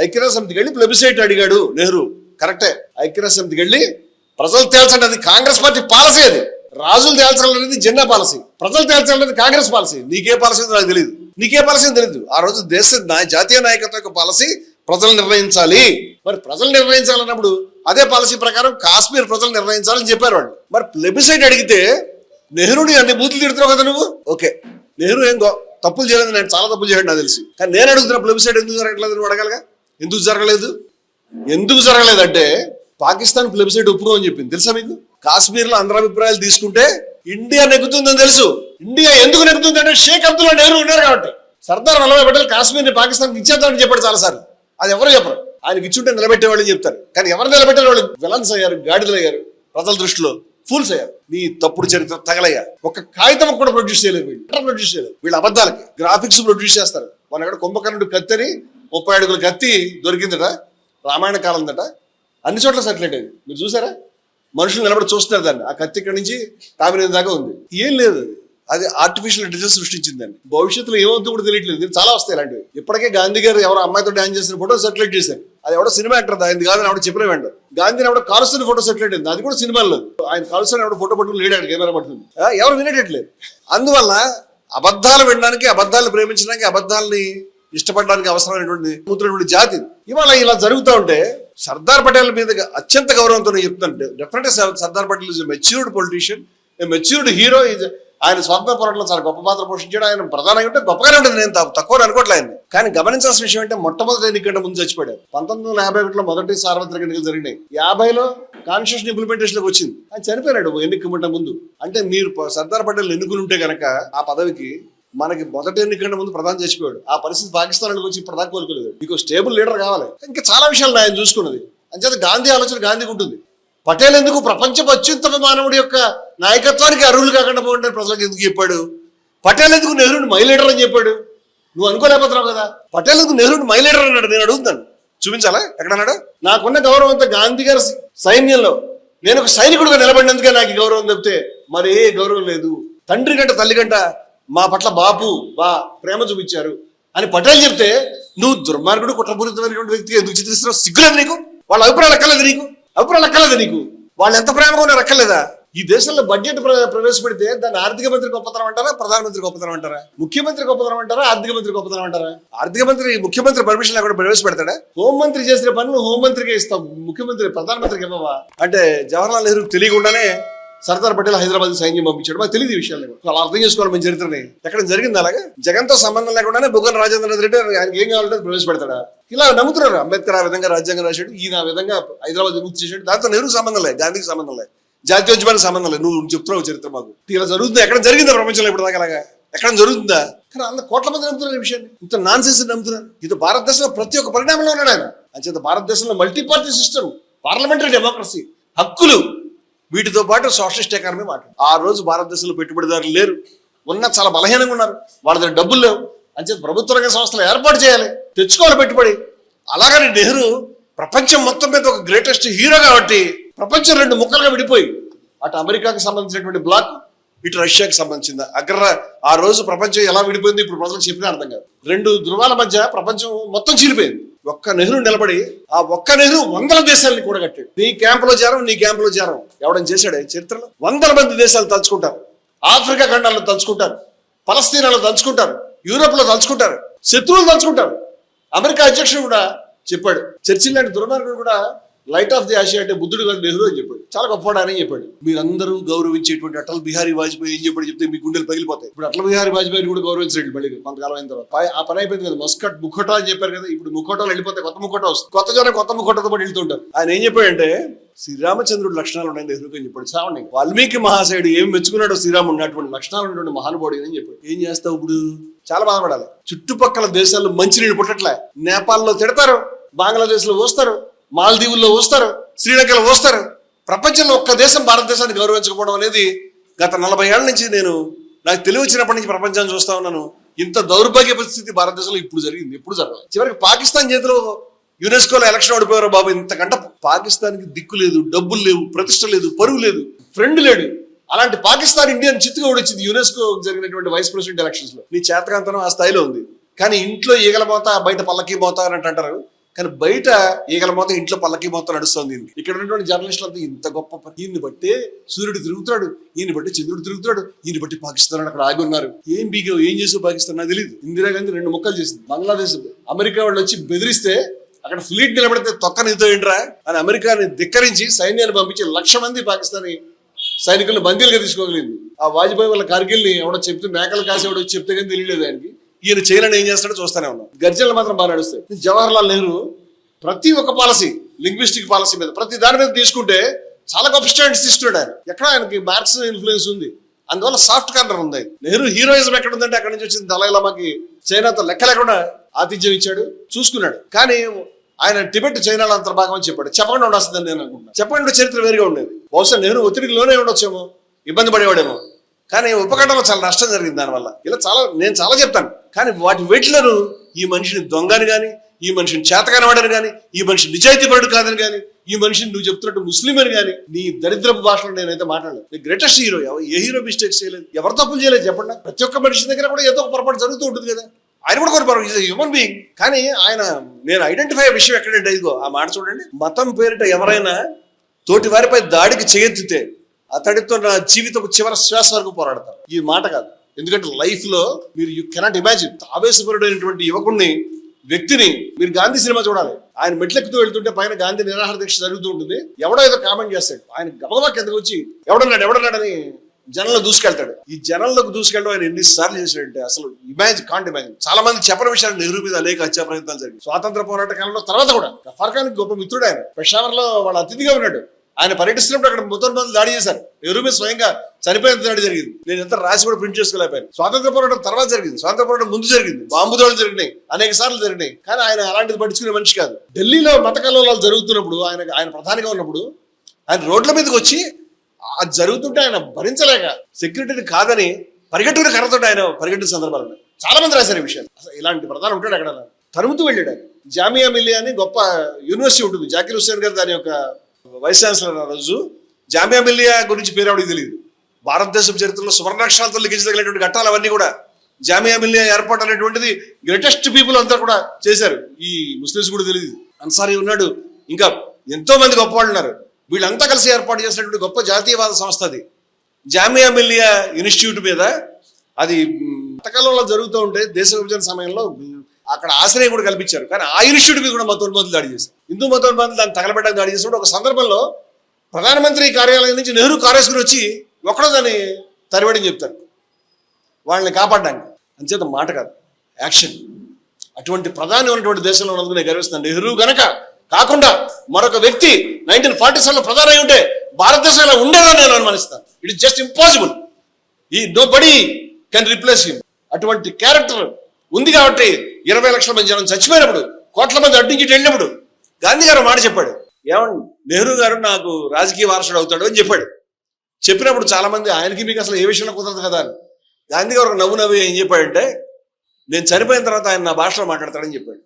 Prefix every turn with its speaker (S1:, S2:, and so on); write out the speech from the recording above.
S1: ఐక్యరాజ్య సమితికి వెళ్ళి ప్లెబిసైట్ అడిగాడు నెహ్రూ. కరెక్టే. ఐక్యరాజ్య సమితికి వెళ్ళి ప్రజలు తేల్చండి అది కాంగ్రెస్ పార్టీ పాలసీ అది. రాజులు తేల్చడం అనేది జెండా పాలసీ. ప్రజలు తేల్చడం అనేది కాంగ్రెస్ పాలసీ. నీకే పాలసీ నాకు తెలియదు నీకే పాలసీ తెలియదు ఆ రోజు దేశ జాతీయ నాయకత్వం యొక్క పాలసీ ప్రజలు నిర్ణయించాలి. మరి ప్రజలు నిర్ణయించాలన్నప్పుడు అదే పాలసీ ప్రకారం కాశ్మీర్ ప్రజలు నిర్ణయించాలని చెప్పారు వాళ్ళు. మరి ప్లెబిసైట్ అడిగితే నెహ్రూని అన్ని బూతులు తిడుతున్నావు కదా నువ్వు? ఓకే. నెహ్రూ ఏం గో- తప్పులు చేయలేదు. నేను చాలా తప్పులు చేయండి నాకు తెలిసి. కానీ నేను అడుగుతున్న ప్లెబిసైట్ ఎందుకు జరగట్లేదు నువ్వు అడగలగా? ఎందుకు జరగలేదు? ఎందుకు జరగలేదంటే పాకిస్తాన్ ప్లెబ్సైట్ ఒప్పుకో అని చెప్పింది. తెలుసా మీకు? కాశ్మీర్లో అందరి అభిప్రాయాలు తీసుకుంటే ఇండియా నెగ్గుతుందని తెలుసు. ఇండియా ఎందుకు నెగ్గుతుందంటే షేక్ అబ్దుల్లా నెహ్రూ ఉన్నారు కాబట్టి. సర్దార్ వల్లభాయ్ పటేల్ కాశ్మీర్ని పాకిస్తాన్ ఇచ్చేద్దామని చెప్పాడు చాలా అది ఎవరు చెప్పరు. ఆయనకి ఇచ్చుంటే నిలబెట్టేవాళ్ళు చెప్తారు. కానీ ఎవరు నిలబెట్టారు వాళ్ళు విలన్స్ అయ్యారు గాడిదలు అయ్యారు ప్రజల దృష్టిలో ఫూల్స్ అయ్యారు. నీ తప్పుడు చరిత్ర తగలయ్యా. ఒక కాగితం కూడా ప్రొడ్యూస్ చేయలేదు వీళ్ళు. ప్రొడ్యూస్ చేయలేదు. వీళ్ళ అబద్ధాలకి గ్రాఫిక్స్ ప్రొడ్యూస్ చేస్తారు. మన ఇక్కడ కుంభకర్ణుడు కత్తి ముప్పై అడుగుల కత్తి దొరికిందట రామాయణ కాలందట. అన్ని చోట్ల సెటిలైట్ అది. మీరు చూసారా? మనుషులు నిలబడి చూస్తున్నారు దాన్ని. ఆ కత్తి ఇక్కడ నుంచి తామిరేది దాకా ఉంది. ఏం లేదు అది. ఆర్టిఫిషియల్ ఆర్టిఫిషియల్ ఇంటెలిజెన్స్ దాన్ని. భవిష్యత్తులో ఏమవుతుందో కూడా తెలియట్లేదు. చాలా వస్తాయి ఇలాంటివి. ఇప్పటికే గాంధీ గారు ఎవరో అమ్మాయితో డాన్స్ చేసిన ఫోటో సెటిలైట్ చేశారు. అది ఎవడో సినిమా యాక్టర్ ఆయన కాదని ఆవిడ చెప్పిన వెంట గాంధీని ఎవడో కాలుస్తున్న ఫోటో సెటిలైట్ అయింది అది కూడా సినిమాలో ఆయన కాలుస్తున్న ఎవడో ఫోటో పట్టుకుని లేడాడు కెమెరా పడుతుంది ఎవరు వినేటట్లేదు అందువల్ల అబద్ధాలు వినడానికి అబద్ధాలు ప్రేమించడానికి అబద్ధాలని ఇష్టపడడానికి అవసరమైనటువంటి ముద్రటువంటి జాతి. ఇవాళ ఇలా జరుగుతూ ఉంటే సర్దార్ పటేల్ మీద అత్యంత గౌరవంతో చెప్తుంటే definite Sardar Patel is matured politician matured hero is ఆయన స్వాతంత్ర పోరాటంలో చాలా గొప్ప పాత్ర పోషించాడు. ఆయన ప్రధానంగా ఉంటే గొప్పగానే ఉంటుంది నేను తక్కువ- తక్కువ ఆయన కానీ గమనించాల్సిన విషయం అంటే మొట్టమొదటి ఎన్నికంటే ముందు చచ్చిపోయాడు. పంతొమ్మిది వందల యాభై ఒకటిలో మొదటి సార్వత్రిక ఎన్నికలు జరిగినాయి. యాభైలో కాన్స్టిట్యూషన్ ఇంప్లిమెంటేషన్ వచ్చింది. ఆయన చనిపోయాడు ఎన్నికమంటే ముందు. అంటే మీరు సర్దార్ పటేల్ ఎన్నుకుని ఉంటే గనక ఆ పదవికి మనకి మొదటి ఎన్నికల ముందు ప్రధాని చచ్చిపోయాడు ఆ పరిస్థితి పాకిస్తాన్ వచ్చి ఇప్పుడు కోలుకోలేదు. మీకు స్టేబుల్ లీడర్ కావాలి. ఇంకా చాలా విషయాలు ఆయన చూసుకున్నది. అంచేత గాంధీ ఆలోచన గాంధీకి ఉంటుంది. పటేల్ ఎందుకు ప్రపంచం అత్యుత్తమ మానవుడి యొక్క నాయకత్వానికి అర్హులు కాకుండా పోండి ప్రజలకు ఎందుకు చెప్పాడు? పటేల్ ఎందుకు నెహ్రూని మై లీడర్ అని చెప్పాడు? నువ్వు అనుకోలేకపోతున్నావు కదా? పటేల్ ఎందుకు నెహ్రూని మై లీడర్ అన్నాడు? నేను అడుగుతాను చూపించాలా? ఎక్కడ అన్నాడు? నాకున్న గౌరవం అంతా గాంధీ గారి సైన్యంలో. నేను ఒక సైనికుడిగా నిలబడినందుకే నాకు గౌరవం చెప్తే మరి ఏ గౌరవం లేదు. తండ్రి గంట తల్లి గంట మా పట్ల బాపు బా ప్రేమ చూపించారు అని పటేల్ చెప్తే నువ్వు దుర్మార్గుడు కుట్రపూరితమైనటువంటి వ్యక్తి ఎందుకు చిత్రిస్తున్నావు? సిగ్గులేదు నీకు? వాళ్ళ అభిప్రాయాలు అక్కర్లేదు నీకు? అభిప్రాయాలు అక్కర్లేదు నీకు? వాళ్ళు ఎంత ప్రేమగా ఉన్నారు అక్కర్లేదా ఈ దేశంలో బడ్జెట్ ప్ర- ప్రవేశపెడితే దాన్ని ఆర్థిక మంత్రి గొప్పతనం అంటారా ప్రధానమంత్రి గొప్పతనం అంటారా? ముఖ్యమంత్రి గొప్పతనం అంటారా ఆర్థిక మంత్రి గొప్పతనం అంటారా? ఆర్థిక మంత్రి ముఖ్యమంత్రి పర్మిషన్ లేకుండా ప్రవేశపెడతాడా? హోంమంత్రి చేసిన పనులు హోంమంత్రికే ఇస్తాం ముఖ్యమంత్రి ప్రధానమంత్రికి ఇవ్వవా? అంటే జవహర్లాల్ నెహ్రూ తెలియకుండానే సర్దార్ పటేల్ హైదరాబాద్ సైన్యం పంపించాడు. మాకు తెలియదు విషయాలు. అలా అర్థం చేసుకోవాలి మన చరిత్రని. ఎక్కడ జరిగింది అలాగే? జగన్తో సంబంధం లేకుండానే బుగ్గన రాజేంద్ర రెడ్డి ఆయనకి ఏం కావాలంటే ప్రవేశపెడతాడా? ఇలా నమ్ముతున్నారు. అంబేద్కర్ ఆ విధంగా రాజ్యాంగం రాశాడు ఈయన ఆ విధంగా హైదరాబాద్ విముక్తి చేశాడు. దాంతో నెహ్రూ సంబంధం లేదు గాంధీకి సంబంధం లేదు జాతీయోద్యమానికి సంబంధం లేదు. నువ్వు చెప్తున్నావు చరిత్ర మాకు. ఇలా జరుగుతుంది? ఎక్కడ జరిగిందా ప్రపంచంలో ఇప్పుడు దాకా అలాగా? ఎక్కడ జరుగుతుందా? కానీ అందులో కోట్ల మంది నమ్ముతున్నారు ఈ విషయాన్ని. ఇంత నాన్ సెన్స్ నమ్ముతున్నారు. ఇది భారతదేశంలో ప్రతి ఒక్క పరిణామంలో ఉన్నాడు ఆయన. అంచేత భారతదేశంలో multi party system parliamentary democracy హక్కులు వీటితో పాటు సోషలిస్ట్ ఎకానమీ మాట ఆ రోజు భారతదేశంలో పెట్టుబడిదారులు లేరు. ఉన్న చాలా బలహీనంగా ఉన్నారు. వాళ్ళ దగ్గర డబ్బులు లేవు. అంచేత ప్రభుత్వ రంగ సంస్థలు ఏర్పాటు చేయాలి. తెచ్చుకోవాలి పెట్టుబడి. అలాగని నెహ్రూ ప్రపంచం మొత్తం మీద ఒక గ్రేటెస్ట్ హీరో కాబట్టి ప్రపంచం రెండు ముక్కలుగా విడిపోయి అటు అమెరికాకి సంబంధించినటువంటి బ్లాక్ ఇటు రష్యాకి సంబంధించింది. అగ్ర ఆ రోజు ప్రపంచం ఎలా విడిపోయింది ఇప్పుడు ప్రజలకు చెప్పిన అర్థం కాదు. రెండు ధృవాల మధ్య ప్రపంచం మొత్తం చీలిపోయింది. ఒక్క నెహ్రూ నిలబడి ఆ ఒక్క నెహ్రూ వందల దేశాలని కూడగట్టాడు. నీ క్యాంపులో చేరం నీ క్యాంపులో చేరం ఎవడని చేశాడే చరిత్రలో? వందల మంది దేశాలు తలుచుకుంటారు. ఆఫ్రికా ఖండాల్లో తలుచుకుంటారు. పలస్తీనాలో తలుచుకుంటారు. యూరోప్లో తలుచుకుంటారు. శత్రువులు తలుచుకుంటారు. అమెరికా అధ్యక్షుడు కూడా చెప్పాడు. చర్చిల్ లాంటి దుర్మార్గుడు కూడా లైట్ ఆఫ్ ది ఆసియా అంటే బుద్ధుడు కాదు నెహ్రూ అని చెప్పాడు. చాలా గొప్పవాడు అని చెప్పాడు. మీరందరూ గౌరవించేటువంటి అటల్ బిహారీ వాజ్పేయి ఏం చెప్పాడు చెప్తే మీ గుండెలు పగిలిపోతాయి. ఇప్పుడు అటల్ బిహారీ వాజ్పేయి కూడా గౌరవించండి మళ్ళీ. కొంతకాలం అయిన తర్వాత. ఆ పని అయిపోయింది కదా మస్కట్ ముఖోటా అని చెప్పారు కదా ఇప్పుడు ముఖోటాలు వెళ్ళిపోతే కొత్త ముఖోటా వస్తుంది. కొత్త జనం కొత్త ముఖోటాతో పాటు వెళ్తుంటారు ఆయన ఏం చెప్పాడంటే శ్రీరామచంద్రుడు లక్షణాలు ఉన్నాయి నెహ్రూకి అని చెప్పాడు. చావండి వాల్మీకి మహాశయుడు ఏం మెచ్చుకున్నాడో శ్రీరాముడు ఉన్నటువంటి లక్షణాలు ఉన్నటువంటి మహానుభావుడు అని చెప్పాడు. ఏం చేస్తావు ఇప్పుడు? చాలా బాధపడాలి. చుట్టుపక్కల దేశాల్లో మంచినీళ్ళు పుట్టట్లే. నేపాల్లో తిడతారు బంగ్లాదేశ్లో వస్తారు. మాల్దీవుల్లో వస్తారు శ్రీలంకలో వస్తారు ప్రపంచంలో ఒక్క దేశం భారతదేశాన్ని గౌరవించకపోవడం అనేది గత నలభై ఏళ్ళ నుంచి నేను నాకు తెలివి వచ్చినప్పటి నుంచి ప్రపంచాన్ని చూస్తా ఉన్నాను. ఇంత దౌర్భాగ్య పరిస్థితి భారతదేశంలో ఇప్పుడు జరిగింది ఎప్పుడు జరగదు చివరికి పాకిస్తాన్ చేతిలో యునెస్కోలో ఎలక్షన్ ఓడిపోయారు బాబు ఇంతకంటే పాకిస్తాన్కి దిక్కు లేదు డబ్బులు లేవు ప్రతిష్ట లేదు పరువు లేదు ఫ్రెండ్ లేడు. అలాంటి పాకిస్తాన్ ఇండియన్ చిత్తుగా వచ్చింది యునెస్కో జరిగినటువంటి వైస్ ప్రెసిడెంట్ ఎలక్షన్స్లో నీ చేతకాంతనం ఆ స్థాయిలో ఉంది. కానీ ఇంట్లో ఈగల పోతా బయట పల్లకి పోతా అని అంటారు. కానీ బయట ఈగల మొత్తం ఇంట్లో పల్లకి మొత్తం నడుస్తుంది ఇక్కడ ఉన్నటువంటి జర్నలిస్టులు అంతా ఇంత గొప్ప ఈయన్ని బట్టి సూర్యుడు తిరుగుతున్నాడు ఈయన బట్టి చంద్రుడు తిరుగుతున్నాడు ఈయన బట్టి పాకిస్తాన్ అక్కడ ఆగి ఉన్నారు. ఏం బీగో ఏం చేసో పాకిస్తాన్ నాకు తెలియదు ఇందిరాగాంధీ రెండు ముక్కలు చేసింది. బంగ్లాదేశ్ అమెరికా వాళ్ళు వచ్చి బెదిరిస్తే అక్కడ ఫ్లీట్ నిలబడితే తొక్క నీతో ఏంట్రా అని అమెరికాని ధిక్కరించి సైన్యాన్ని పంపించి లక్ష మంది పాకిస్తానీ సైనికులను బందీలుగా తీసుకోగలిగింది. ఆ వాజ్పేయి వాళ్ళ కార్గిల్ని ఎవడో చెప్తే మేకలు కాసి ఎవడో చెప్తే కానీ తెలియలేదు ఆయనకి. ఈయన చేయాలని ఏం చేస్తాడో చూస్తానే ఉన్నాం. గర్జనలు మాత్రం బాగా నడుస్తాయి. జవహర్ లాల్ నెహ్రూ ప్రతి ఒక్క పాలసీ లింగ్విస్టిక్ పాలసీ మీద ప్రతి దాని మీద తీసుకుంటే చాలా గొప్ప స్టాండ్స్ తీసుకున్నాడు ఆయన. ఎక్కడ ఆయనకి మార్క్స్ ఇన్ఫ్లుయెన్స్ ఉంది? అందువల్ల సాఫ్ట్ కార్నర్ ఉంది. నెహ్రూ హీరోయిజం ఎక్కడ ఉందంటే అక్కడ నుంచి వచ్చింది. దళైలామాకి చైనాతో లెక్క లేకుండా ఆతిథ్యం ఇచ్చాడు చూసుకున్నాడు. కానీ ఆయన టిబెట్ చైనాలో అంతర్భాగం అని చెప్పాడు. చెప్పకుండా ఉండాల్సిందని నేను అనుకుంటున్నాను. చెప్పకుండా చరిత్ర వేరుగా ఉండేది. బహుశా నెహ్రూ ఒత్తిడికి లోనే ఉండొచ్చేమో ఇబ్బంది పడేవాడేమో. కానీ ఉపకరణలో చాలా నష్టం జరిగింది దానివల్ల. ఇలా చాలా నేను చాలా చెప్తాను. కానీ వాటి వెట్లను ఈ మనిషిని దొంగని కానీ ఈ మనిషిని చేతకనవాడని కానీ ఈ మనిషి నిజాయితీపరుడు కాదని కానీ ఈ మనిషిని నువ్వు చెప్తున్నట్టు ముస్లిం అని కానీ నీ దరిద్రపు భాషలో నేనైతే మాట్లాడలేదు. గ్రేటెస్ట్ హీరో ఏ హీరో మిస్టేక్స్ చేయలేదు? ఎవరు తప్పులు చేయలేదు చెప్పండి. ప్రతి ఒక్క మనిషి దగ్గర కూడా ఏదో ఒక పొరపాటు జరుగుతూ ఉంటుంది కదా. ఆయన కూడా కొన్ని ఈజ్ హ్యూమన్ బీయింగ్ కానీ ఆయన నేను ఐడెంటిఫై అయ్యే విషయం ఎక్కడంటే ఇదిగో ఆ మాట చూడండి. మతం పేరిట ఎవరైనా తోటి వారిపై దాడికి చేయెత్తితే అతడితో నా జీవితం చివరి శ్వాస వరకు పోరాడతారు. ఈ మాట కాదు. ఎందుకంటే లైఫ్లో మీరు యూ కెనాట్ ఇమాజిన్ ఆవేశపరుడైనటువంటి యువకుడిని వ్యక్తిని మీరు గాంధీ సినిమా చూడాలి. ఆయన మెట్లెక్కుతూ వెళ్తుంటే పైన గాంధీ నిరాహార దీక్ష జరుగుతూ ఉంటుంది. ఎవడో ఏదో కామెంట్ చేస్తాడు. ఆయన గబగబా కిందకు వచ్చి ఎవడన్నాడు ఎవడన్నాడని జనంలో దూసుకెళ్తాడు. ఈ జనంలోకి దూసుకెళ్ళడం ఆయన ఎన్నిసార్లు చేశాడంటే అసలు ఇమాజిన్ కాంట్ ఇమాజిన్ చాలా మంది చెప్పని విషయాలు నెహ్రూ మీద అనేక హత్యా ప్రయత్నాలు జరిగాయి. స్వాతంత్ర పోరాట కాలంలో తర్వాత కూడా ఫర్ఖానికి గొప్ప మిత్రుడు ఆయన. పెషావర్లో వాళ్ళ అతిథిగా ఉన్నాడు. ఆయన పర్యటిస్తున్నప్పుడు అక్కడ మొత్తం మంది దాడి చేశారు. ఎవరు మీద స్వయంగా చనిపోయిన దాడి జరిగింది. నేను ఎంత రాసి కూడా ప్రింట్ చేసుకోలేకపోయాను. స్వాతంత్ర పోరాటం తర్వాత జరిగింది. స్వాతంత్ర పోరాటం ముందు జరిగింది. బాంబు దాడులు జరిగినాయి. అనేక సార్లు జరిగినాయి. కానీ ఆయన అలాంటిది పట్టించుకునే మనిషి కాదు. ఢిల్లీలో మత కలవలాలు జరుగుతున్నప్పుడు ఆయన ఆయన ప్రధానిగా ఉన్నప్పుడు ఆయన రోడ్ల మీదకి వచ్చి అది జరుగుతుంటే ఆయన భరించలేక సెక్యూరిటీని కాదని పరిగెట్టుకుని కర్రతో ఆయన పరిగెట్టిన సందర్భాలు ఉన్నాయి. చాలా మంది రాశారు ఈ విషయాలు. అసలు ఇలాంటి ప్రధానం ఉంటాడు అక్కడ తరుముతూ వెళ్ళాడు జామియా మిల్లి అని గొప్ప యూనివర్సిటీ ఉంటుంది. జాకిర్ హుస్సేన్ గారు దాని యొక్క వైస్ ఛాన్సలర్ ఆ రోజు జామియా మిల్లియా గురించి పేరు ఎవరికి తెలియదు భారతదేశం చరిత్రలో సువర్ణాక్షరాలతో లిఖించదగినటువంటి ఘట్టాలు అవన్నీ కూడా జామియా మిలియా ఏర్పాటు అనేటువంటిది గ్రేటెస్ట్ పీపుల్ అంతా కూడా చేశారు. ఈ ముస్లిమ్స్ కూడా తెలియదు అన్సారీ ఉన్నాడు. ఇంకా ఎంతో మంది గొప్ప వాళ్ళు ఉన్నారు. వీళ్ళంతా కలిసి ఏర్పాటు చేసినటువంటి గొప్ప జాతీయవాద సంస్థ అది. జామియా మిలియా ఇన్స్టిట్యూట్ మీద అది పథకాలలో జరుగుతూ ఉంటే దేశ విభజన సమయంలో అక్కడ ఆశ్రయం కూడా కల్పించారు. కానీ ఆ ఇన్స్టిట్యూట్ మీద కూడా మొదలు దాడి చేశారు. హిందూ మతోన్మతులు దాన్ని తగలబెట్టడానికి దాడి చేసినప్పుడు ఒక సందర్భంలో ప్రధానమంత్రి కార్యాలయం నుంచి నెహ్రూ కారేసుకుని వచ్చి ఒకడో దాన్ని తరివేయడం చెప్తారు. వాళ్ళని కాపాడడానికి. అంచేత మాట కాదు యాక్షన్. అటువంటి ప్రధాని ఉన్నటువంటి దేశంలో ఉన్నందుకు నేను గర్విస్తున్నాను. నెహ్రూ గనక కాకుండా మరొక వ్యక్తి నైన్టీన్ ఫార్టీ సెవెన్లో ప్రధాని అయి ఉంటే భారతదేశంలో ఉండేదని నేను అనుమానిస్తాను. ఇట్ ఇస్ జస్ట్ ఇంపాసిబుల్ ఈ nobody can replace him అటువంటి క్యారెక్టర్ ఉంది కాబట్టి ఇరవై లక్షల మంది జనం చచ్చిపోయినప్పుడు కోట్ల మంది అడ్డించి వెళ్ళినప్పుడు గాంధీ గారు మాట చెప్పాడు. ఏమండి? నెహ్రూ గారు నాకు రాజకీయ వారసుడు అవుతాడు అని చెప్పాడు. చెప్పినప్పుడు చాలా మంది ఆయనకి మీకు అసలు ఏ విషయంలో కుదరదు కదా అని. గాంధీ గారు నవ్వు నవ్వు ఏం చెప్పాడంటే నేను చనిపోయిన తర్వాత ఆయన నా భాషలో మాట్లాడతాడని చెప్పాడు.